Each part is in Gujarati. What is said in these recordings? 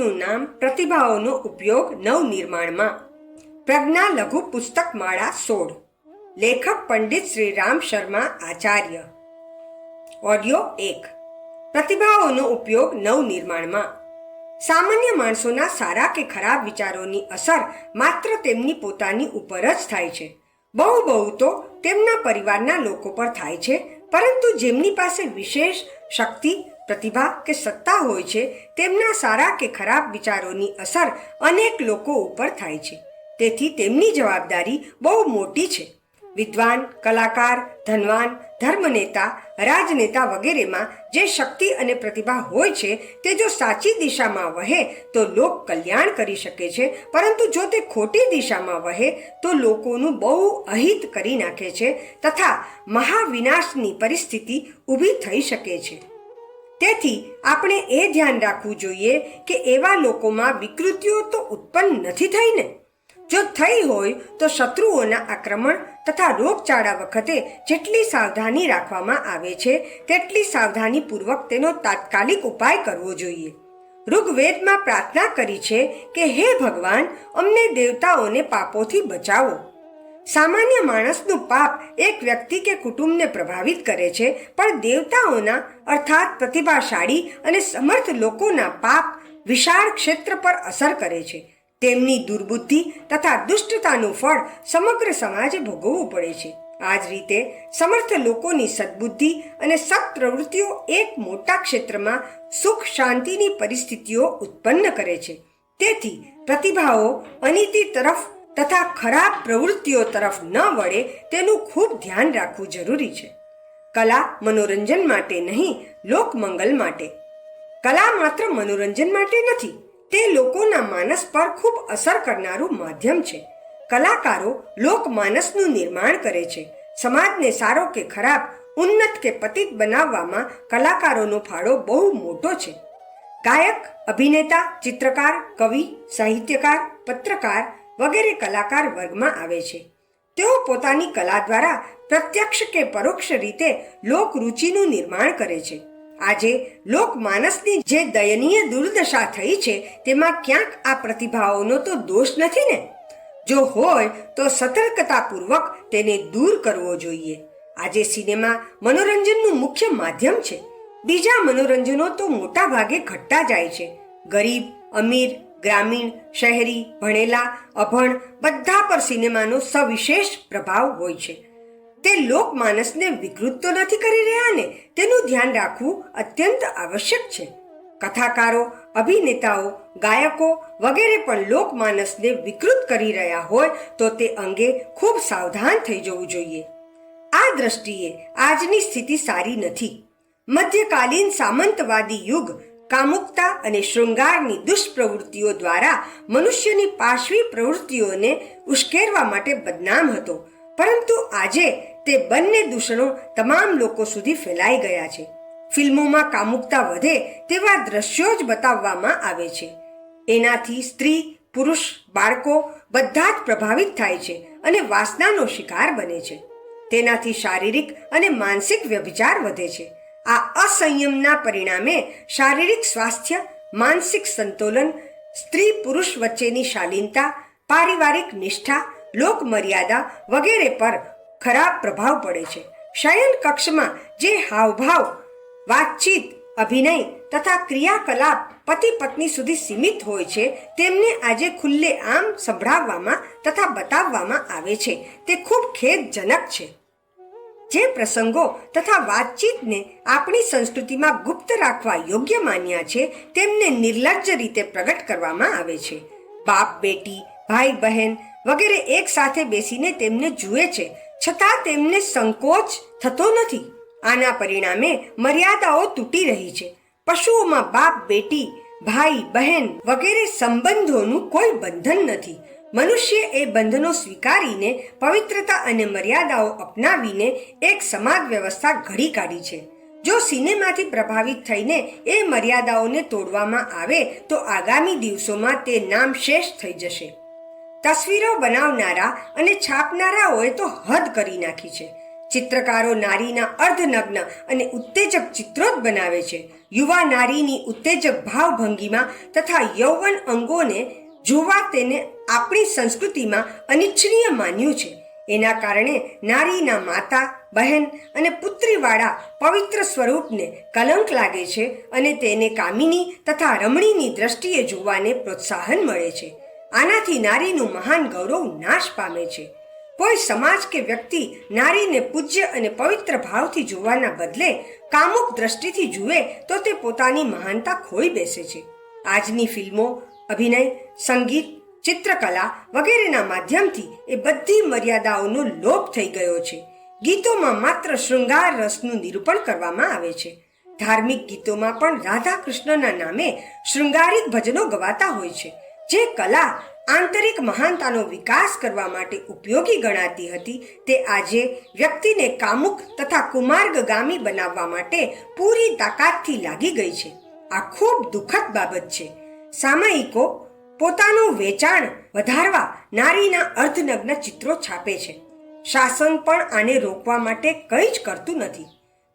પુસ્તકનું નામ પ્રતિભાઓનો ઉપયોગ નવનિર્માણમાં. પ્રજ્ઞા લઘુ પુસ્તક માળા સોળ. લેખક પંડિત શ્રી રામ શર્મા આચાર્ય. ઓડિયો એક. પ્રતિભાઓનો ઉપયોગ નવનિર્માણમાં. સામાન્ય માણસોના સારા કે ખરાબ વિચારોની અસર માત્ર તેમની પોતાની ઉપર જ થાય છે. બહુ બહુ તો તેમના પરિવારના લોકો પર થાય છે, પરંતુ જેમની પાસે વિશેષ શક્તિ પ્રતિભા કે સત્તા હોય છે, તેમના સારા કે ખરાબ વિચારોની અસર અનેક લોકો ઉપર થાય છે. તેથી તેમની જવાબદારી બહુ મોટી છે. વિદ્વાન, કલાકાર, ધનવાન, ધર્મનેતા, રાજનેતા વગેરેમાં જે શક્તિ અને પ્રતિભા હોય છે, તે જો સાચી દિશામાં વહે, તો લોક કલ્યાણ કરી શકે છે. પરંતુ જો તે ખોટી દિશામાં વહે, તો લોકોનું બહુ અહિત કરી નાખે છે તથા મહાવિનાશની પરિસ્થિતિ ઊભી થઈ શકે છે. તેથી આપણે એ ધ્યાન રાખવું જોઈએ કે એવા લોકોમાં વિકૃતિઓ તો ઉત્પન્ન નથી થઈ ને. જો થઈ હોય તો શત્રુઓના આક્રમણ તથા રોગચાળા વખતે જેટલી સાવધાની રાખવામાં આવે છે, તેટલી સાવધાનીપૂર્વક તેનો તાત્કાલિક ઉપાય કરવો જોઈએ. ઋગ્વેદમાં પ્રાર્થના કરી છે કે, હે ભગવાન, અમને દેવતાઓને પાપોથી બચાવો. સામાન્ય માણસનું પાપ એક વ્યક્તિ કે કુટુંબને પ્રભાવિત કરે છે, પણ દેવતાઓના, અર્થાત પ્રતિભાશાળી અને સમર્થ લોકોના પાપ વિશાળ ક્ષેત્ર પર અસર કરે છે. તેમની દુર્બુદ્ધિ તથા દુષ્ટતાનું ફળ સમગ્ર સમાજે ભોગવવું પડે છે. આ જ રીતે સમર્થ લોકોની સદબુદ્ધિ અને સત પ્રવૃત્તિઓ એક મોટા ક્ષેત્રમાં સુખ શાંતિની પરિસ્થિતિઓ ઉત્પન્ન કરે છે. તેથી પ્રતિભાઓ અનીતિ તરફ તથા ખરાબ પ્રવૃત્તિઓ તરફ ન વળે તેનું ખૂબ ધ્યાન રાખવું જરૂરી છે. કલા મનોરંજન માટે નહીં, લોકમંગલ માટે. કલા માત્ર મનોરંજન માટે નથી, તે લોકોના માનસ પર ખૂબ અસર કરનારું માધ્યમ છે. કલાકારો લોકમાનસનું નિર્માણ કરે છે. સમાજને સારો કે ખરાબ, ઉન્નત કે પતિત બનાવવામાં કલાકારોનો ફાળો બહુ મોટો છે. ગાયક, અભિનેતા, ચિત્રકાર, કવિ, સાહિત્યકાર, પત્રકાર વગેરે કલાકાર વર્ગમાં આવે છે. તેઓ પોતાની કલા દ્વારા પ્રત્યક્ષ કે પરોક્ષ રીતે લોકરુચિનું નિર્માણ કરે છે. આજે લોકમાનસની જે દયનીય દુર્દશા થઈ છે તેમાં ક્યાંક આ પ્રતિભાઓનો તો દોષ નથી ને? જો હોય તો સતર્કતાપૂર્વક તેને દૂર કરવો જોઈએ. આજે સિનેમા મનોરંજનનું મુખ્ય માધ્યમ છે. બીજા મનોરંજનો તો મોટા ભાગે ઘટતા જાય છે. ગરીબ, અમીર ગ્રામીણ, શહેરી, ભણેલા, અભણ બધા પર સિનેમાનો સવિશેષ પ્રભાવ હોય છે. તે લોકમાનસને વિકૃત તો નથી કરી રહ્યા ને? તેનું ધ્યાન રાખવું અત્યંત આવશ્યક છે. કથાકારો, અભિનેતાઓ, ગાયકો વગેરે પણ લોકમાનસને વિકૃત કરી રહ્યા હોય તો તે અંગે ખૂબ સાવધાન થઈ જવું જોઈએ. આ દ્રષ્ટિએ આજની સ્થિતિ સારી નથી. મધ્યકાલીન સામંતવાદી યુગ કામુકતા અને શૃંગારની દુષ્પ્રવૃત્તિઓ દ્વારા મનુષ્યની પાર્શ્વી પ્રવૃત્તિઓને ઉશ્કેરવા માટે બદનામ હતો. પરંતુ આજે તે બંને દૂષણો તમામ લોકો સુધી ફેલાઈ ગયા છે. ફિલ્મોમાં કામુકતા વધે તેવા દ્રશ્યો જ બતાવવામાં આવે છે. એનાથી સ્ત્રી, પુરુષ, બાળકો બધા જ પ્રભાવિત થાય છે અને વાસનાનો શિકાર બને છે. તેનાથી શારીરિક અને માનસિક વ્યભિચાર વધે છે. આ અસંયમના પરિણામે શારીરિક સ્વાસ્થ્ય, માનસિક સંતુલન, સ્ત્રી પુરુષ વચ્ચેની શાલીનતા, પારિવારિક નિષ્ઠા, લોકમર્યાદા વગેરે પર ખરાબ પ્રભાવ પડે છે. શયન કક્ષમાં જે હાવભાવ, વાતચીત, અભિનય તથા ક્રિયાકલાપ પતિ પત્ની સુધી સીમિત હોય છે, તેમને આજે ખુલ્લે આમ સંભળાવવામાં તથા બતાવવામાં આવે છે. તે ખૂબ ખેદજનક છે. જે પ્રસંગો તથા વાતચીતને આપણી સંસ્કૃતિમાં ગુપ્ત રાખવા યોગ્ય માન્યા છે, તેમને નિર્લજ્જ રીતે પ્રગટ કરવામાં આવે છે. બાપ, બેટી, ભાઈ, બહેન વગેરે એક સાથે બેસીને તેમને જુએ છે. છતાં તેમને સંકોચ થતો નથી. આના પરિણામે મર્યાદાઓ તૂટી રહી છે. પશુઓમાં બાપ, બેટી, ભાઈ, બહેન વગેરે સંબંધોનું કોઈ બંધન નથી. મનુષ્ય એ બંધનો સ્વીકારીને, પવિત્રતા અને મર્યાદાઓ અપનાવીને એક સમાજ વ્યવસ્થા ઘડી કાઢી છે. જો સિનેમાથી પ્રભાવિત થઈને એ મર્યાદાઓને તોડવામાં આવે, તો આગામી દિવસોમાં તે નામ શેષ થઈ જશે. તસવીરો બનાવનારા અને છાપનારાઓએ તો હદ કરી નાખી છે. ચિત્રકારો નારીના અર્ધનગ્ન અને ઉત્તેજક ચિત્રો જ બનાવે છે. યુવા નારીની ઉત્તેજક ભાવભંગીમાં તથા યૌવન અંગોને જોવા તેને આપણી સંસ્કૃતિમાં અનિચ્છનીય માન્યું છે. એના કારણે નારીના માતા, બહેન અને પુત્રીવાળા પવિત્ર સ્વરૂપને કલંક લાગે છે અને તેને કામિની તથા રમણીની દ્રષ્ટિએ જોવાને પ્રોત્સાહન મળે છે. આનાથી નારીનું મહાન ગૌરવ નાશ પામે છે. કોઈ સમાજ કે વ્યક્તિ નારીને પૂજ્ય અને પવિત્ર ભાવથી જોવાના બદલે કામુક દ્રષ્ટિથી જુએ તો તે પોતાની મહાનતા ખોઈ બેસે છે. આજની ફિલ્મો, અભિનય સંગીત, ચિત્રકલા વગેરેના માધ્યમથી એ બધી મર્યાદાઓનો લોપ થઈ ગયો છે. ગીતોમાં માત્ર શૃંગાર રસનું નિરૂપણ કરવામાં આવે છે. ધાર્મિક ગીતોમાં પણ રાધા કૃષ્ણના નામે શૃંગારિક ભજનો ગવાતા હોય છે, જે કલા આંતરિક મહાનતાનો વિકાસ કરવા માટે ઉપયોગી ગણાતી હતી. તે આજે વ્યક્તિને કામુક તથા કુમાર્ગગામી બનાવવા માટે પૂરી તાકાતથી લાગી ગઈ છે. આ ખૂબ દુઃખદ બાબત છે. સામયિકો પોતાનું વેચાણ વધારવા નારીના અર્ધનગ્ન ચિત્રો છાપે છે. શાસન પણ આને રોકવા માટે કંઈ જ કરતું નથી.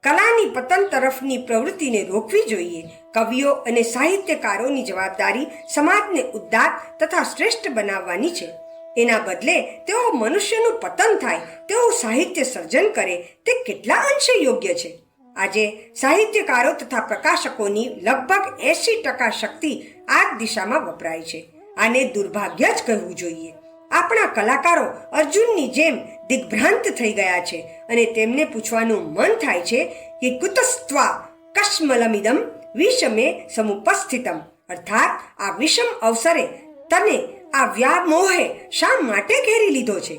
કલાની પતન તરફની પ્રવૃત્તિને રોકવી જોઈએ. કવિઓ અને સાહિત્યકારોની જવાબદારી સમાજને ઉદ્દાર તથા શ્રેષ્ઠ બનાવવાની છે. એના બદલે તેઓ મનુષ્યનું પતન થાય, તેઓ સાહિત્ય સર્જન કરે, તે કેટલા અંશે યોગ્ય છે? આજે સાહિત્યકારો તથા પ્રકાશકોની લગભગ એસી ટકા શક્તિ આ દિશામાં વપરાય છે. આને દુર્ભાગ્ય જ કહેવું જોઈએ. આપણા કલાકારો અર્જુનની જેમ દિગ્ભ્રાંત થઈ ગયા છે અને તેમને પૂછવાનું મન થાય છે કે કુતસ્ત્વા કશ્મલમિદમ વિષમે સમુપસ્થિતમ. અર્થાત આ વિષમ અવસરે તને આ વ્યામોહે શા માટે ઘેરી લીધો છે?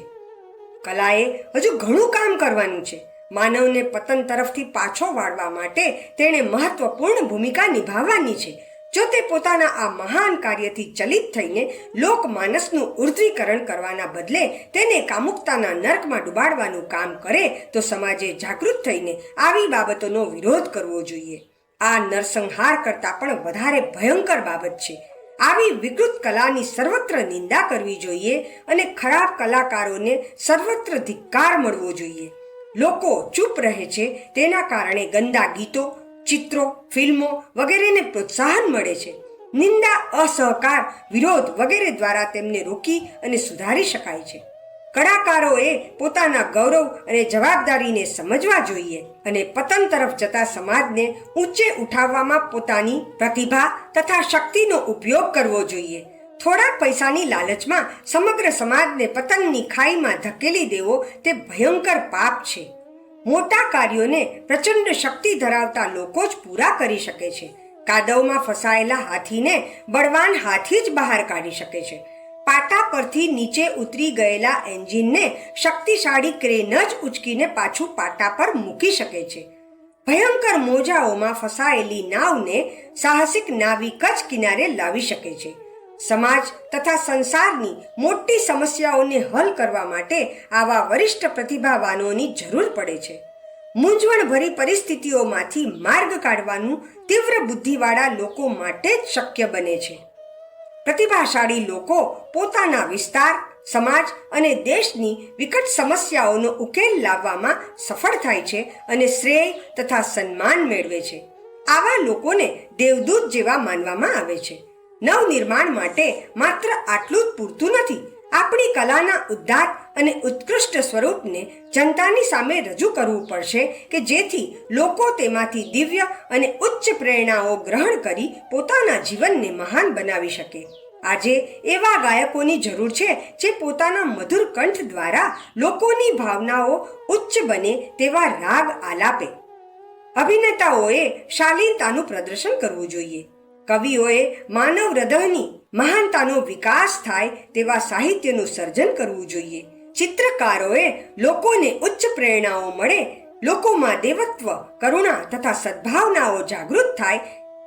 કલાએ હજુ ઘણું કામ કરવાનું છે. માનવને પતન તરફથી પાછો વાળવા માટે તેણે મહત્વપૂર્ણ ભૂમિકા નિભાવવાની છે. જો તે પોતાના આ મહાન કાર્યથી ચલિત થઈને લોકમાનસનું ઉર્ધ્વીકરણ કરવાના બદલે તેને કામુકતાના નર્કમાં ડુબાડવાનું કામ કરે, તો સમાજે જાગૃત થઈને આવી બાબતોનો વિરોધ કરવો જોઈએ. આ નરસંહાર કરતાં પણ વધારે ભયંકર બાબત છે. આવી વિકૃત કલાની સર્વત્ર નિંદા કરવી જોઈએ અને ખરાબ કલાકારોને સર્વત્ર ધિક્કાર મળવો જોઈએ. લોકો ચૂપ રહે છે, તેના કારણે ગંદા ગીતો ચિત્રો, ફિલ્મો વગેરેને પ્રોત્સાહન મળે છે. નિંદા, અસહકાર, વિરોધ વગેરે દ્વારા તેમને રોકી અને સુધારી શકાય છે. કલાકારોએ પોતાના ગૌરવ અને જવાબદારીને સમજવા જોઈએ અને પતન તરફ જતા સમાજને ઊંચે ઉઠાવવામાં પોતાની પ્રતિભા તથા શક્તિનો ઉપયોગ કરવો જોઈએ. થોડા પૈસાની લાલચમાં સમગ્ર સમાજને પતનની ખાઈમાં ધકેલી દેવો તે ભયંકર પાપ છે. મોટા કાર્યોને પ્રચંડ શક્તિ ધરાવતા લોકો જ પૂરા કરી શકે છે. કાદવમાં ફસાયેલા હાથીને બળવાન હાથી જ બહાર કાઢી શકે છે. પાટા પરથી નીચે ઉતરી ગયેલા એન્જિનને શક્તિશાળી ક્રેન જ ઉચકીને પાછું પાટા પર મૂકી શકે છે. ભયંકર મોજાઓમાં ફસાયેલી નાવને સાહસિક નાવિક જ કિનારે લાવી શકે છે. સમાજ તથા સંસારની મોટી સમસ્યાઓને હલ કરવા માટે આવા વરિષ્ઠ પ્રતિભાવાનોની જરૂર પડે છે. મૂંઝવણભરી પરિસ્થિતિઓમાંથી માર્ગ કાઢવાનું તીવ્ર બુદ્ધિવાળા લોકો માટે જ શક્ય બને છે. પ્રતિભાશાળી લોકો પોતાના વિસ્તાર, સમાજ અને દેશની વિકટ સમસ્યાઓનો ઉકેલ લાવવામાં સફળ થાય છે અને શ્રેય તથા સન્માન મેળવે છે. આવા લોકોને દેવદૂત જેવા માનવામાં આવે છે. નવનિર્માણ માટે માત્ર આટલું જ પૂરતું નથી. આપણી કલાના ઉદ્ધાર અને ઉત્કૃષ્ટ સ્વરૂપને જનતાની સામે રજૂ કરવું પડશે કે જેથી લોકો તેમાંથી દિવ્ય અને ઉચ્ચ પ્રેરણાઓ ગ્રહણ કરી પોતાના જીવનને મહાન બનાવી શકે. આજે એવા ગાયકોની જરૂર છે જે પોતાના મધુર કંઠ દ્વારા લોકોની ભાવનાઓ ઉચ્ચ બને તેવા રાગ આલાપે. અભિનેતાઓએ શાલીનતાનું પ્રદર્શન કરવું જોઈએ. કવિઓએ માનવ હૃદયની મહાનતાનો વિકાસ થાય તેવા સાહિત્યનું સર્જન કરવું જોઈએ. ચિત્રકારોએ લોકોને ઉચ્ચ પ્રેરણાઓ મળે, લોકોમાં દેવત્વ, કરુણા તથા સદ્ભાવનાઓ જાગૃત થાય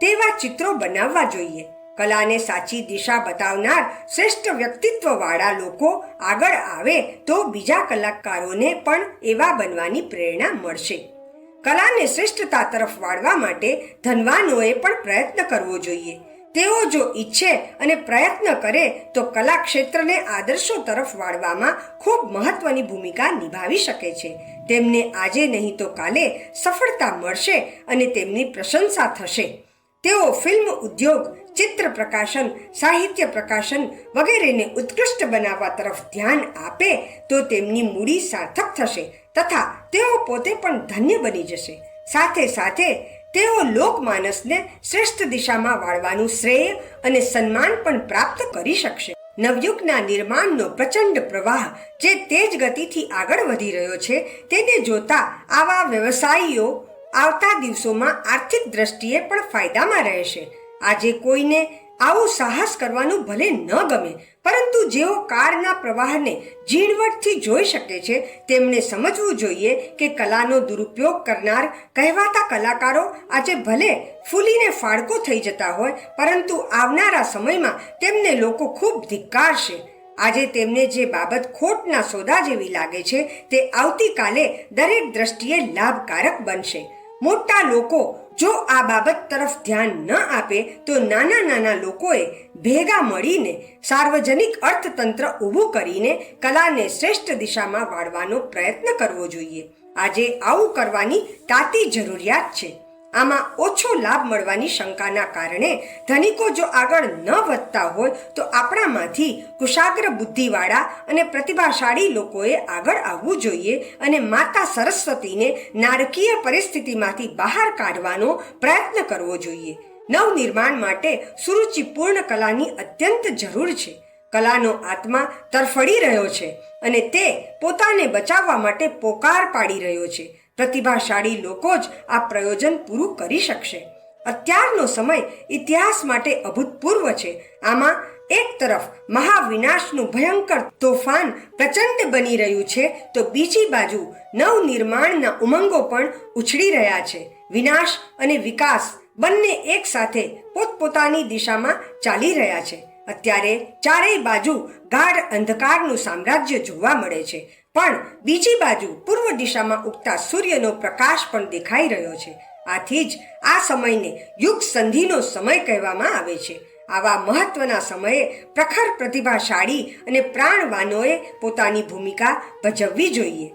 તેવા ચિત્રો બનાવવા જોઈએ. કલાને સાચી દિશા બતાવનાર શ્રેષ્ઠ વ્યક્તિત્વવાળા લોકો આગળ આવે તો બીજા કલાકારોને પણ એવા બનવાની પ્રેરણા મળશે. કલાને શ્રેષ્ઠતા તરફ વાળવા માટે ધનવાનોએ પણ પ્રયત્ન કરવો જોઈએ. તેઓ જો ઈચ્છે અને પ્રયત્ન કરે તો કલા ક્ષેત્રને આદર્શો તરફ વાળવામાં ખૂબ મહત્વની ભૂમિકા નિભાવી શકે છે. તેમને આજે નહીં તો કાલે સફળતા મળશે અને તેમની પ્રશંસા થશે. તેઓ ફિલ્મ ઉદ્યોગ, ચિત્ર પ્રકાશન, સાહિત્ય પ્રકાશન વગેરેને ઉત્કૃષ્ટ બનાવવા તરફ ધ્યાન આપે તો તેમની મૂડી સાર્થક થશે તથા તેઓ પોતે પણ ધન્ય બની જશે. સાથે સાથે તેઓ લોકમાનસને શ્રેષ્ઠ દિશામાં વાળવાનું શ્રેય અને સન્માન પણ પ્રાપ્ત કરી શકશે. નવયુગના નિર્માણનો પ્રચંડ પ્રવાહ જે તેજ ગતિથી આગળ વધી રહ્યો છે, તેને જોતા આવા વ્યવસાયીઓ આવતા દિવસોમાં આર્થિક દ્રષ્ટિએ પણ ફાયદામાં રહેશે. આજે કોઈને આવું સાહસ કરવાનું ભલે ન ગમે, પરંતુ જેઓ કાળના પ્રવાહને ઝીણવટથી જોઈ શકે છે તેમણે સમજવું જોઈએ કે કલાનો દુરુપયોગ કરનાર કહેવાતા કલાકારો આજે ભલે ફૂલીને ફાળકો થઈ જતા હોય, પરંતુ આવનારા સમયમાં તેમને લોકો ખૂબ ધિક્કારશે. આજે તેમને જે બાબત ખોટના સોદા જેવી લાગે છે, તે આવતીકાલે દરેક દ્રષ્ટિએ લાભકારક બનશે. મોટા લોકો જો આ બાબત તરફ ધ્યાન ન આપે, તો નાના નાના લોકોએ ભેગા મળીને સાર્વજનિક અર્થતંત્ર ઊભું કરીને કલાને શ્રેષ્ઠ દિશામાં વાળવાનો પ્રયત્ન કરવો જોઈએ. આજે આવું કરવાની તાતી જરૂરિયાત છે. આમાં ઓછો લાભ મળવાની શંકાના કારણે ધનિકો જો આગળ ન વધતા હોય તો આપણામાંથી કુશાગ્ર બુદ્ધિવાળા અને પ્રતિભાશાળી લોકોએ આગળ આવવું જોઈએ અને માતા સરસ્વતીને નારકીય પરિસ્થિતિમાંથી બહાર કાઢવાનો પ્રયત્ન કરવો જોઈએ. નવનિર્માણ માટે સુરુચિપૂર્ણ કલાની અત્યંત જરૂર છે. કલાનો આત્મા તરફડી રહ્યો છે અને તે પોતાને બચાવવા માટે પોકાર પાડી રહ્યો છે. પ્રતિભાશાળી લોકો જ આ પ્રયોજન પૂરું કરી શકશે. અત્યારનો સમય ઇતિહાસ માટે અભૂતપૂર્વ છે. આમાં એક તરફ મહાવિનાશનું ભયંકર તોફાન પ્રચંડ બની રહ્યું છે, તો બીજી બાજુ નવનિર્માણના ઉમંગો પણ ઉછળી રહ્યા છે. વિનાશ અને વિકાસ બંને એક સાથે પોતપોતાની દિશામાં ચાલી રહ્યા છે. અત્યારે ચારેય બાજુ ગાઢ અંધકારનું સામ્રાજ્ય જોવા મળે છે. પણ બીજી બાજુ પૂર્વ દિશામાં ઉગતા સૂર્યનો પ્રકાશ પણ દેખાઈ રહ્યો છે. આથી જ આ સમયને યુગ સંધિનો સમય કહેવામાં આવે છે. આવા મહત્વના સમયે પ્રખર પ્રતિભાશાળી અને પ્રાણવાનોએ પોતાની ભૂમિકા ભજવવી જોઈએ.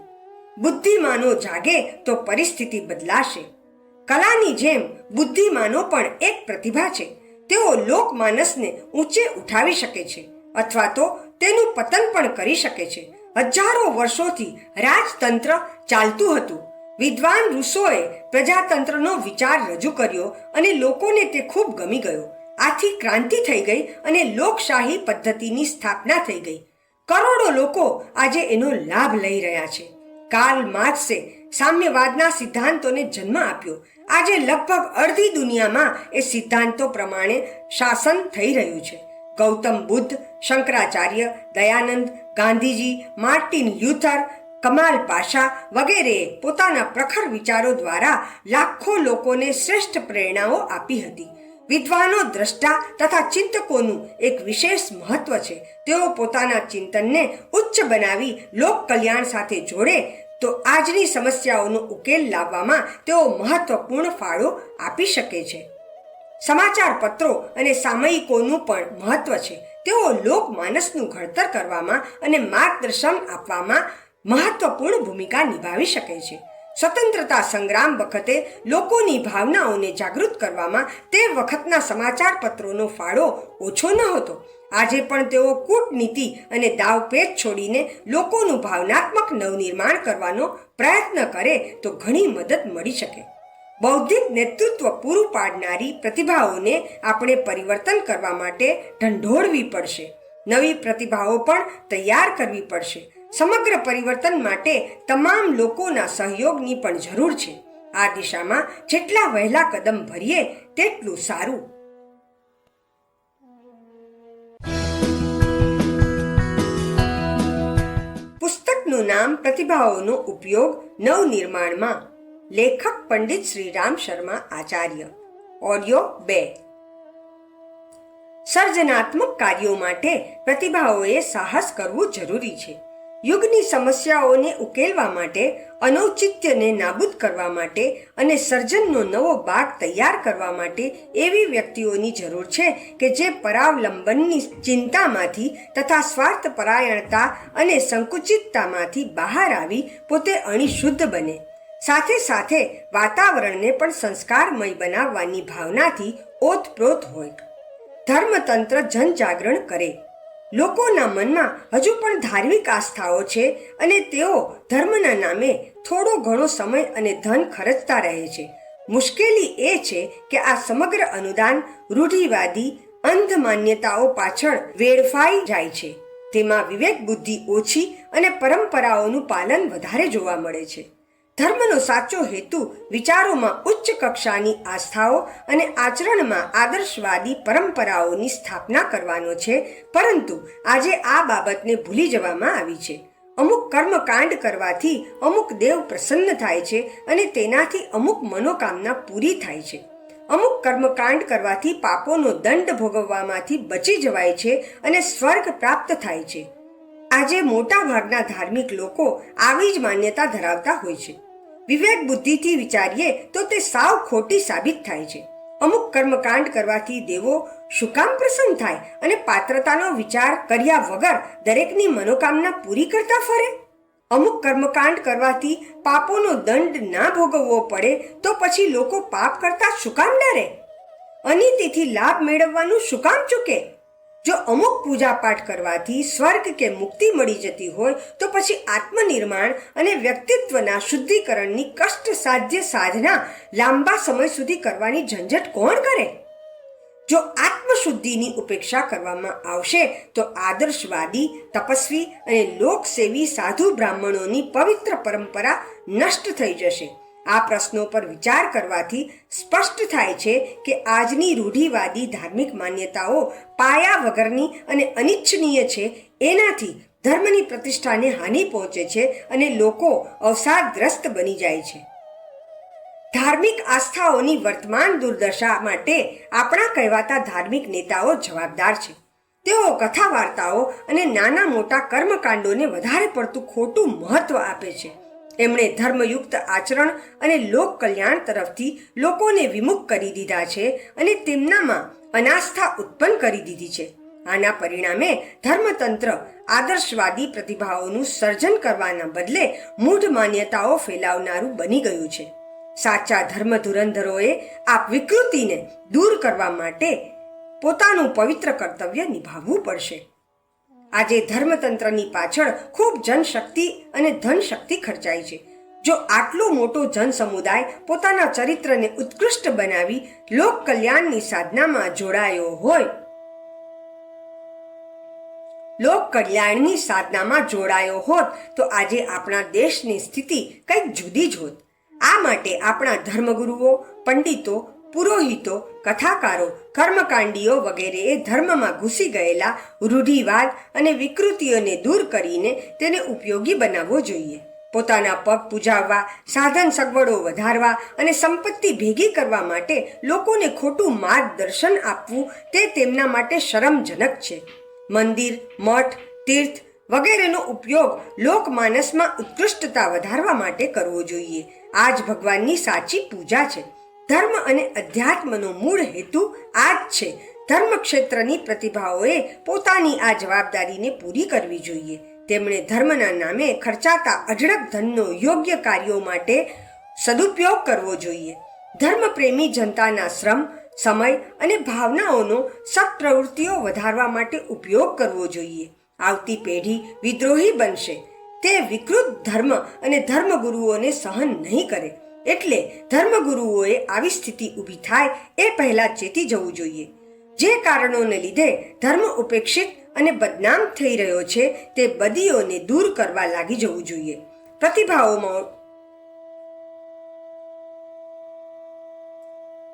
બુદ્ધિમાનો જાગે તો પરિસ્થિતિ બદલાશે. કલાની જેમ બુદ્ધિમાનો પણ એક પ્રતિભા છે. તેઓ લોકમાનસને ઊંચે ઉઠાવી શકે છે અથવા તો તેનું પતન પણ કરી શકે છે. હજારો વર્ષોથી રાજતંત્ર ચાલતું હતું. વિદ્વાન ઋષોએ પ્રજાતંત્રનો વિચાર રજૂ કર્યો અને લોકોને તે ખૂબ ગમી ગયો. આથી ક્રાંતિ થઈ ગઈ અને લોકશાહી પદ્ધતિની સ્થાપના થઈ ગઈ. કરોડો લોકો આજે એનો લાભ લઈ રહ્યા છે. કાર્લ માર્ક્સે સામ્યવાદના સિદ્ધાંતોને જન્મ આપ્યો. આજે લગભગ અડધી દુનિયામાં એ સિદ્ધાંતો પ્રમાણે શાસન થઈ રહ્યું છે. Gautam Buddha, Shankaracharya, Dayanand Gandhiji, Martin Luther, Kemal Pasha વગેરે પોતાના પ્રખર વિચારો દ્વારા લાખો લોકોને શ્રેષ્ઠ પ્રેરણાઓ આપી હતી. વિદ્વાનો દ્રષ્ટા તથા ચિંતકોનું એક વિશેષ મહત્વ છે. તેઓ પોતાના ચિંતનને ઉચ્ચ બનાવી લોક કલ્યાણ સાથે જોડે તો આજની સમસ્યાઓનો ઉકેલ લાવવામાં તેઓ મહત્વપૂર્ણ ફાળો આપી શકે છે. સમાચાર પત્રો અને સામયિકોનું પણ મહત્વ છે. તેઓ લોકમાનસનું ઘડતર કરવામાં અને માર્ગદર્શન આપવામાં મહત્વપૂર્ણ ભૂમિકા નિભાવી શકે છે. સ્વતંત્રતા સંગ્રામ વખતે લોકોની ભાવનાઓને જાગૃત કરવામાં તે વખતના સમાચાર પત્રોનો ફાળો ઓછો ન હતો. આજે પણ તેઓ કૂટનીતિ અને દાવપેચ છોડીને લોકોનું ભાવનાત્મક નવનિર્માણ કરવાનો પ્રયત્ન કરે તો ઘણી મદદ મળી શકે. બૌદ્ધિક નેતૃત્વ પૂરું પાડનારી પ્રતિભાઓને આપણે પરિવર્તન કરવા માટે ઢંઢોળવી પડશે. નવી પ્રતિભાઓ પણ તૈયાર કરવી પડશે. સમગ્ર પરિવર્તન માટે તમામ લોકોના સહયોગની પણ જરૂર છે. આ દિશામાં જેટલા વહેલા કદમ ભરીએ તેટલું સારું. પુસ્તકનું નામ પ્રતિભાઓનો ઉપયોગ નવનિર્માણમાં લેખક પંડિત શ્રીરામ શર્મા આચાર્ય. ઓડિયો બે. સર્જનાત્મક કાર્યો માટે પ્રતિભાઓએ સાહસ કરવું જરૂરી છે. યુગની સમસ્યાઓને ઉકેલવા માટે, અનૌચિત્યને નાબૂદ કરવા માટે અને સર્જનનો નવો ભાગ તૈયાર કરવા માટે એવી વ્યક્તિઓની જરૂર છે કે જે પરાવલંબનની ચિંતામાંથી તથા સ્વાર્થ પરાયણતા અને સંકુચિતતામાંથી બહાર આવી પોતે અણિશુદ્ધ બને. સાથે સાથે વાતાવરણને પણ સંસ્કારમય બનાવવાની ભાવનાથી ઓતપ્રોત હોય. ધર્મતંત્ર જનજાગરણ કરે. લોકોના મનમાં હજુ પણ ધાર્મિક આસ્થાઓ છે અને તેઓ ધર્મના નામે થોડો ઘણો સમય અને ધન ખર્ચતા રહે છે. મુશ્કેલી એ છે કે આ સમગ્ર અનુદાન રૂઢિવાદી અંધ માન્યતાઓ પાછળ વેડફાઈ જાય છે. તેમાં વિવેક બુદ્ધિ ઓછી અને પરંપરાઓનું પાલન વધારે જોવા મળે છે. ધર્મનો સાચો હેતુ વિચારોમાં ઉચ્ચ કક્ષાની આસ્થાઓ અને આચરણમાં આદર્શવાદી પરંપરાઓની સ્થાપના કરવાનો છે, પરંતુ આજે આ બાબતને ભૂલી જવામાં આવી છે. અમુક કર્મકાંડ કરવાથી અમુક દેવ પ્રસન્ન થાય છે અને તેનાથી અમુક મનોકામના પૂરી થાય છે. અમુક કર્મકાંડ કરવાથી પાપોનો દંડ ભોગવવામાંથી બચી જવાય છે અને સ્વર્ગ પ્રાપ્ત થાય છે. આજે મોટા ભાગના ધાર્મિક લોકો આવી જ માન્યતા ધરાવતા હોય છે. વિવેક બુદ્ધિથી વિચારીએ તો તે સાવ ખોટી સાબિત થાય છે. અમુક કર્મકાંડ કરવાથી દેવો શું કામ પ્રસન્ન થાય અને પાત્રતાનો વિચાર કર્યા વગર દરેકની મનોકામના પૂરી કરતા ફરે. અમુક કર્મકાંડ કરવાથી પાપોનો દંડ ના ભોગવવો પડે તો પછી લોકો પાપ કરતા શું કામ ડરે અનિતિથી લાભ મેળવવાનું શું કામ ચૂકે. જો અમુક પૂજા પાઠ કરવાથી સ્વર્ગ કે મુક્તિ મળી જતી હોય, તો પછી આત્મનિર્માણ અને વ્યક્તિત્વના શુદ્ધિકરણની કષ્ટ સાધ્ય સાધના લાંબા સમય સુધી કરવાની ઝંઝટ કોણ કરે? જો આત્મશુદ્ધિની ઉપેક્ષા કરવામાં આવશે, તો આદર્શવાદી, તપસ્વી અને લોકસેવી સાધુ બ્રાહ્મણોની પવિત્ર પરંપરા નષ્ટ થઈ જશે. આ પ્રશ્નો પર વિચાર કરવાથી સ્પષ્ટ થાય છે કે આજની રૂઢિવાદી ધાર્મિક માન્યતાઓ પાયા વગરની અને અનિચ્છનીય છે. એનાથી ધર્મની પ્રતિષ્ઠાને હાનિ પહોંચે છે અને લોકો અવસાદગ્રસ્ત બની જાય છે. ધાર્મિક આસ્થાઓની વર્તમાન દુર્દશા માટે આપણા કહેવાતા ધાર્મિક નેતાઓ જવાબદાર છે. તેઓ કથા વાર્તાઓ અને નાના મોટા કર્મકાંડોને વધારે પડતું ખોટું મહત્વ આપે છે. એમણે ધર્મયુક્ત આચરણ અને લોક કલ્યાણ તરફથી લોકોને વિમુખ કરી દીધા છે અને તેમનામાં અનાસ્થા ઉત્પન્ન કરી દીધી છે. આના પરિણામે ધર્મતંત્ર આદર્શવાદી પ્રતિભાઓનું સર્જન કરવાના બદલે મૂઢ માન્યતાઓ ફેલાવનારું બની ગયું છે. સાચા ધર્મ ધુરંધરોએ આ વિકૃતિને દૂર કરવા માટે પોતાનું પવિત્ર કર્તવ્ય નિભાવવું પડશે. આજે ધર્મતંત્રની પાછળ ખૂબ જનશક્તિ અને ધનશક્તિ ખર્ચાય છે. જો આટલો મોટો જન સમુદાય પોતાના ચરિત્રને ઉત્કૃષ્ટ બનાવી લોક કલ્યાણની સાધનામાં જોડાયો હોય, લોક કલ્યાણની સાધનામાં જોડાયો હોત, તો આજે આપણા દેશની સ્થિતિ કંઈક જુદી જ હોત. આ માટે આપણા ધર્મગુરુઓ, પંડિતો પુરોહિતો, કથાકારો, કર્મકાંડીઓ વગેરેએ ધર્મમાં ઘૂસી ગયેલા રૂઢિવાદ અને વિકૃતિઓને દૂર કરીને તેને ઉપયોગી બનાવવો જોઈએ. પોતાના પગ પૂજાવવા, સાધન સગવડો વધારવા અને સંપત્તિ ભેગી કરવા માટે લોકોને ખોટું માર્ગદર્શન આપવું તે તેમના માટે શરમજનક છે. મંદિર, મઠ, તીર્થ વગેરેનો ઉપયોગ લોકમાનસમાં ઉત્કૃષ્ટતા વધારવા માટે કરવો જોઈએ. આ જ ભગવાનની સાચી પૂજા છે. ધર્મ અને અધ્યાત્મનો મૂળ હેતુ આ જ છે. ધર્મ ક્ષેત્રની પ્રતિભાઓએ પોતાની આ જવાબદારીને પૂરી કરવી જોઈએ. તેમણે ધર્મના નામે ખર્ચાતા અઢળક ધનનો યોગ્ય કાર્યો માટે સદુપયોગ કરવો જોઈએ. ધર્મપ્રેમી જનતાના શ્રમ, સમય અને ભાવનાઓનો સત્પ્રવૃત્તિઓ વધારવા માટે ઉપયોગ કરવો જોઈએ. આવતી પેઢી વિદ્રોહી બનશે. તે વિકૃત ધર્મ અને ધર્મગુરુઓને સહન નહીં કરે. એટલે ધર્મગુરુઓએ આવી સ્થિતિ ઊભી થાય એ પહેલા ચેતી જવું જોઈએ. જે કારણોને લીધે ધર્મ ઉપેક્ષિત અને બદનામ થઈ રહ્યો છે તે બદીઓને દૂર કરવા લાગી જવું જોઈએ. પ્રતિભાઓમાં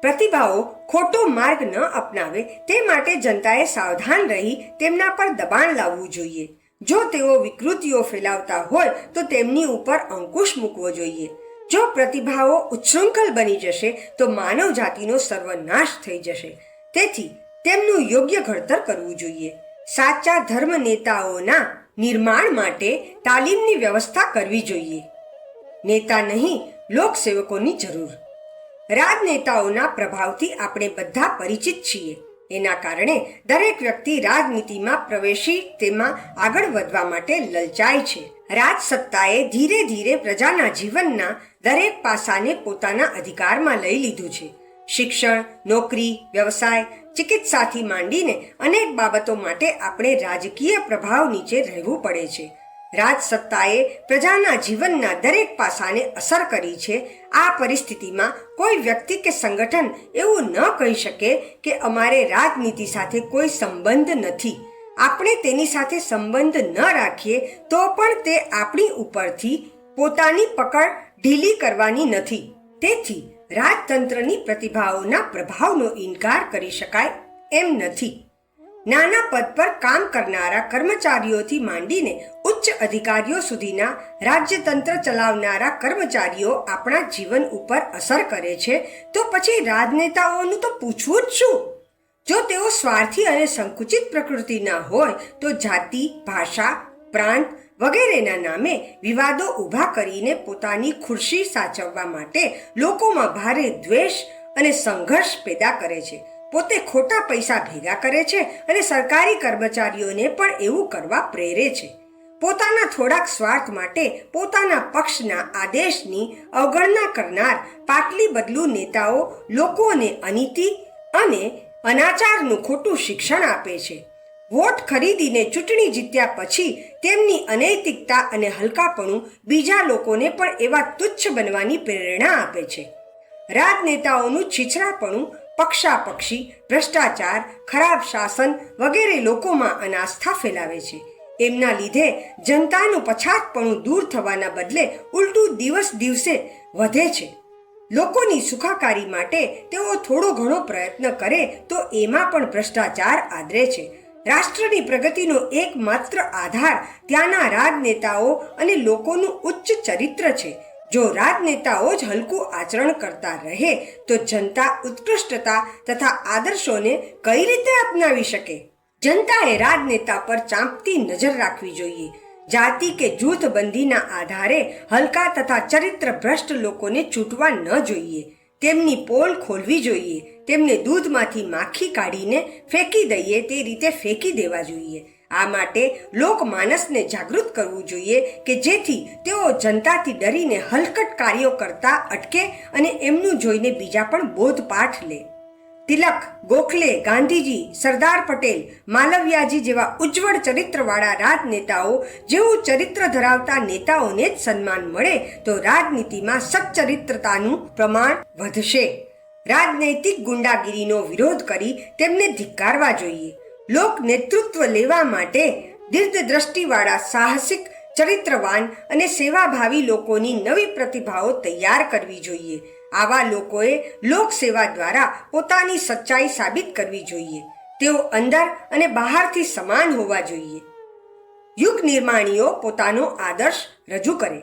પ્રતિભાઓ ખોટો માર્ગ ન અપનાવે તે માટે જનતાએ સાવધાન રહી તેમના પર દબાણ લાવવું જોઈએ. જો તેઓ વિકૃતિઓ ફેલાવતા હોય તો તેમની ઉપર અંકુશ મૂકવો જોઈએ. જો પ્રતિભાઓ ઉચ્છૃંખલ બની જશે, તો માનવ જાતિનો સર્વનાશ થઈ જશે. તેથી તેમનું યોગ્ય ઘડતર કરવું જોઈએ. સાચા ધર્મ નેતાઓના નિર્માણ માટે તાલીમની વ્યવસ્થા કરવી જોઈએ. નેતા નહીં, લોકસેવકોની જરૂર. રાજનેતાઓના પ્રભાવથી આપણે બધા પરિચિત છીએ. એના કારણે દરેક વ્યક્તિ રાજનીતિમાં પ્રવેશી તેમાં આગળ વધવા માટે લલચાય છે. રાજસત્તાએ ધીરે ધીરે પ્રજાના જીવનના દરેક પાસાને પોતાના અધિકારમાં લઈ લીધું છે. શિક્ષણ, નોકરી, વ્યવસાય, ચિકિત્સાથી માંડીને અનેક બાબતો માટે આપણે રાજકીય પ્રભાવ નીચે રહેવું પડે છે. રાજસત્તાએ પ્રજાના જીવનના દરેક પાસાને અસર કરી છે. આ પરિસ્થિતિમાં કોઈ વ્યક્તિ કે સંગઠન એવું ન કહી શકે કે અમારે રાજનીતિ સાથે કોઈ સંબંધ નથી. આપણે તેની સાથે સંબંધ ન રાખીએ તો પણ તે આપણી ઉપરથી પોતાની પકડ ઢીલી કરવાની નથી. તેથી રાજતંત્રની પ્રતિભાઓના પ્રભાવનો ઇનકાર કરી શકાય એમ નથી. નાના પદ પર કામ કરનારા કર્મચારીઓથી માંડીને ઉચ્ચ અધિકારીઓ સુધીના રાજ્યતંત્ર ચલાવનારા કર્મચારીઓ આપણા જીવન ઉપર અસર કરે છે, તો પછી રાજનેતાઓનું તો પૂછવું જ શું? જો તેઓ સ્વાર્થી અને સંકુચિત પ્રકૃતિના હોય, તો જાતિ, ભાષા, પ્રાંત વગેરેના નામે વિવાદો ઊભા કરીને પોતાની ખુરશી સાચવવા માટે લોકોમાં ભારે દ્વેષ અને સંઘર્ષ પેદા કરે છે. પોતે ખોટા પૈસા ભેગા કરે છે અને સરકારી કર્મચારીઓને પણ એવું કરવા પ્રેરે છે. પોતાના થોડાક સ્વાર્થ માટે પોતાના પક્ષના આદેશની અવગણના કરનાર પાટલી બદલુ નેતાઓ લોકોને અનીતિ અને અનાચારનું ખોટું શિક્ષણ આપે છે. વોટ ખરીદીને ચૂંટણી જીત્યા પછી તેમની અનૈતિકતા અને હલકાપણું બીજા લોકોને પણ એવા તુચ્છ બનવાની પ્રેરણા આપે છે. રાજનેતાઓનું છીછરાપણું, પક્ષાપક્ષી, ભ્રષ્ટાચાર, ખરાબ શાસન વગેરે લોકોમાં અનાસ્થા ફેલાવે છે. એમના લીધે જનતાનું પછાતપણું દૂર થવાના બદલે ઉલટું દિવસ દિવસે વધે છે. લોકોની સુખાકારી માટે તેઓ થોડો ઘણો પ્રયત્ન કરે તો એમાં પણ ભ્રષ્ટાચાર આદરે છે. રાષ્ટ્રની પ્રગતિનો એકમાત્ર આધાર ત્યાંના રાજનેતાઓ અને લોકોનું ઉચ્ચ ચરિત્ર છે. જો રાજનેતાઓ જ હલકું આચરણ કરતા રહે, તો જનતા ઉત્કૃષ્ટતા તથા આદર્શોને કઈ રીતે અપનાવી શકે? જનતાએ રાજનેતા પર ચાંપતી નજર રાખવી જોઈએ. જાતિ કે જૂથબંધીના આધારે હલકા તથા ચરિત્ર ભ્રષ્ટ લોકોને છૂટવા ન જોઈએ. તેમની પોલ ખોલવી જોઈએ. તેમને દૂધમાંથી માખી કાઢીને ફેંકી દઈએ તે રીતે ફેંકી દેવા જોઈએ. આ માટે લોકમાનસને જાગૃત કરવું જોઈએ કે જેથી તેઓ જનતાથી ડરીને હલકટ કાર્યો કરતા અટકે અને એમનું જોઈને બીજા પણ બોધપાઠ લે. તિલક, ગોખલે, ગાંધીજી, સરદાર પટેલ, માલવ્યાજી જેવા ઉજ્જવળ ચરિત્રવાળા રાજનેતાઓ જેવું ચરિત્ર ધરાવતા નેતાઓને જ સન્માન મળે તો રાજનીતિમાં સચ્ચરિત્રતાનું પ્રમાણ વધશે. રાજનૈતિક ગુંડાગીરીનો વિરોધ કરી તેમને ધિક્કારવા જોઈએ. લોક નેતૃત્વ લેવા માટે દીર્ઘદ્રષ્ટિવાળા સાહસિક, ચરિત્રવાન અને સેવાભાવી લોકોની નવી પ્રતિભાઓ તૈયાર કરવી જોઈએ. આવા લોકોએ લોકસેવા દ્વારા પોતાની સચ્ચાઈ સાબિત કરવી જોઈએ. તેઓ અંદર અને બહારથી સમાન હોવા જોઈએ. યુગ નિર્માણીઓ પોતાનો આદર્શ રજૂ કરે.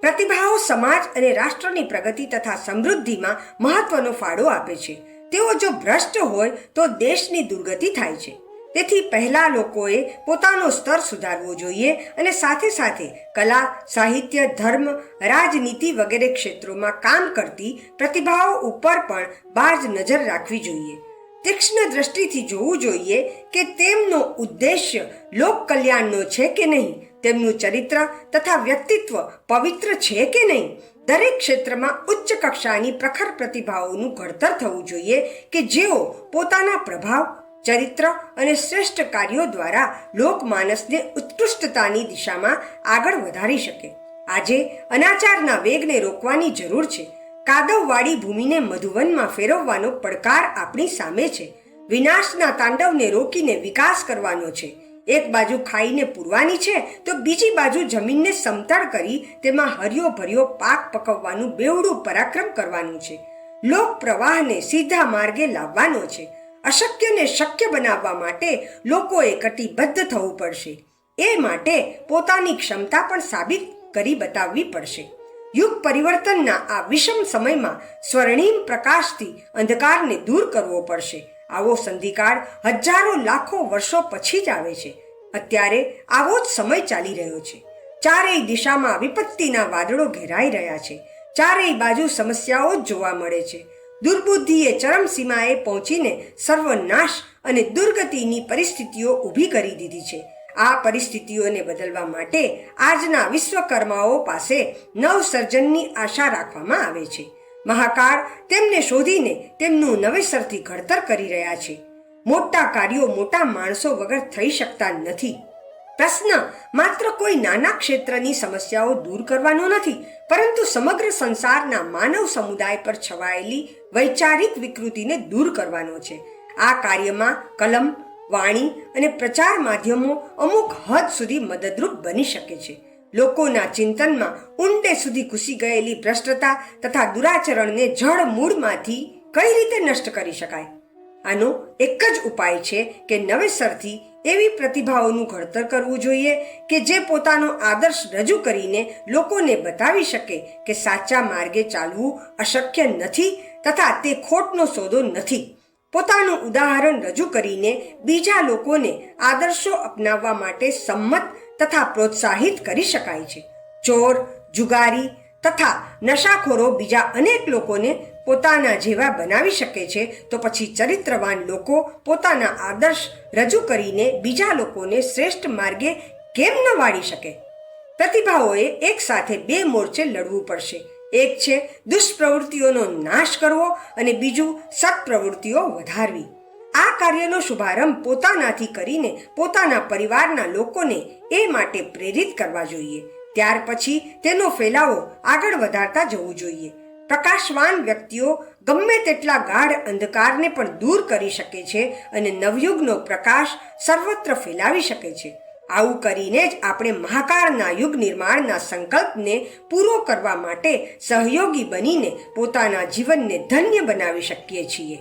પ્રતિભાઓ સમાજ અને રાષ્ટ્રની પ્રગતિ તથા સમૃદ્ધિમાં મહત્વનો ફાળો આપે છે. તેઓ જો ભ્રષ્ટ હોય તો દેશની દુર્ગતિ થાય છે. તેથી પહેલા લોકોએ પોતાનો સ્તર સુધારવો જોઈએ અને સાથે સાથે કલા, સાહિત્ય, ધર્મ, રાજનીતિ વગેરે ક્ષેત્રોમાં કામ કરતી પ્રતિભાઓ ઉપર પણ બાજ નજર રાખવી જોઈએ. તીક્ષ્ણ દ્રષ્ટિથી જોવું જોઈએ કે તેમનો ઉદ્દેશ્ય લોક કલ્યાણનો છે કે નહીં, તેમનું ચરિત્ર તથા વ્યક્તિત્વ પવિત્ર છે કે નહીં? દરેક ક્ષેત્રમાં ઉચ્ચ કક્ષાની પ્રખર પ્રતિભાઓનું ઘડતર થવું જોઈએ કે જેઓ પોતાના પ્રભાવ ચરિત્ર અને શ્રેષ્ઠ કાર્યો દ્વારા લોકમાનસને ઉત્કૃષ્ટતાની દિશામાં આગળ વધારી શકે. આજે અનાચારના વેગને રોકવાની જરૂર છે. કાદવવાળી ભૂમિને મધુવનમાં ફેરવવાનો પડકાર આપણી સામે છે. વિનાશના તાંડવને રોકીને વિકાસ કરવાનો છે. એક બાજુ ખાઈને પૂરવાની છે, તો બીજી બાજુ જમીનને સમતળ કરી તેમાં હરિયો ભર્યો પાક પકવવાનું બેવડું પરાક્રમ કરવાનું છે. લોક પ્રવાહને સીધા માર્ગે લાવવાનો છે. અશક્યને શક્ય બનાવવા માટે લોકોએ કટિબદ્ધ થવું પડશે. એ માટે પોતાની ક્ષમતા પણ સાબિત કરી બતાવવી પડશે. યુગ પરિવર્તનના આ વિષમ સમયમાં સ્વર્ણિમ પ્રકાશથી અંધકારને દૂર કરવો પડશે. આવો સંધિકાળ હજારો લાખો વર્ષો પછી જ આવે છે. અત્યારે આવો જ સમય ચાલી રહ્યો છે. ચારેય દિશામાં વિપત્તિના વાદળો ઘેરાઈ રહ્યા છે. ચારેય બાજુ સમસ્યાઓ જ જોવા મળે છે. દુર્બુદ્ધિએ ચરમસીમાએ પહોંચીને સર્વનાશ અને દુર્ગતિની પરિસ્થિતિઓ ઊભી કરી દીધી છે. આ પરિસ્થિતિઓને બદલવા માટે આજના વિશ્વકર્માઓ પાસે નવસર્જનની આશા રાખવામાં આવે છે. મહાકાળ તેમને શોધીને તેમનું નવેસરથી ઘડતર કરી રહ્યા છે. મોટા કાર્યો મોટા માણસો વગર થઈ શકતા નથી. પ્રશ્ન માત્ર કોઈ નાના ક્ષેત્રની સમસ્યાઓ દૂર કરવાનો નથી, પરંતુ સમગ્ર સંસારના માનવ સમુદાય પર છવાયેલી વૈચારિક વિકૃતિને દૂર કરવાનો છે. આ કાર્યમાં કલમ, વાણી અને પ્રચાર માધ્યમો અમુક હદ સુધી મદદરૂપ બની શકે છે. લોકોના ચિંતનમાં ઊંડે સુધી ઘૂસી ગયેલી ભ્રષ્ટતા તથા દુરાચરણને જળ મૂળમાંથી કઈ રીતે નષ્ટ કરી શકાય? આનો એક જ ઉપાય છે કે નવેસરથી એવી પ્રતિભાઓનું ઘડતર કરવું જોઈએ કે જે પોતાનો આદર્શ રજૂ કરીને લોકોને બતાવી શકે કે સાચા માર્ગે ચાલવું અશક્ય નથી તથા તે ખોટનો સોદો નથી. પોતાનું ઉદાહરણ રજૂ કરીને બીજા લોકોને આદર્શો અપનાવવા માટે સંમત તથા પ્રોત્સાહિત કરી શકાય છે. ચોર, જુગારી તથા નશાખોરો બીજા અનેક લોકોને પોતાના જેવા બનાવી શકે છે તો પછી ચરિત્રવાન લોકો પોતાના આદર્શ રજૂ કરીને બીજા લોકોને શ્રેષ્ઠ માર્ગે કેમ ન વાળી શકે? પ્રતિભાઓએ એક સાથે બે મોરચે લડવું પડશે. એક છે દુષ્પ્રવૃત્તિઓનો નાશ કરવો અને બીજું સત્પ્રવૃત્તિઓ વધારવી. આ કાર્યનો શુભારંભ પોતાનાથી કરીને પોતાના પરિવારના લોકોને એ માટે પ્રેરિત કરવા જોઈએ. ત્યાર પછી તેનો ફેલાવો આગળ વધારતા જવું જોઈએ. પ્રકાશવાન વ્યક્તિઓ ગમે તેટલા ગાઢ અંધકારને પણ દૂર કરી શકે છે અને નવયુગનો પ્રકાશ સર્વત્ર ફેલાવી શકે છે. આવું કરીને જ આપણે મહાકાળના યુગ નિર્માણના સંકલ્પને પૂરો કરવા માટે સહયોગી બનીને પોતાના જીવનને ધન્ય બનાવી શકીએ છીએ.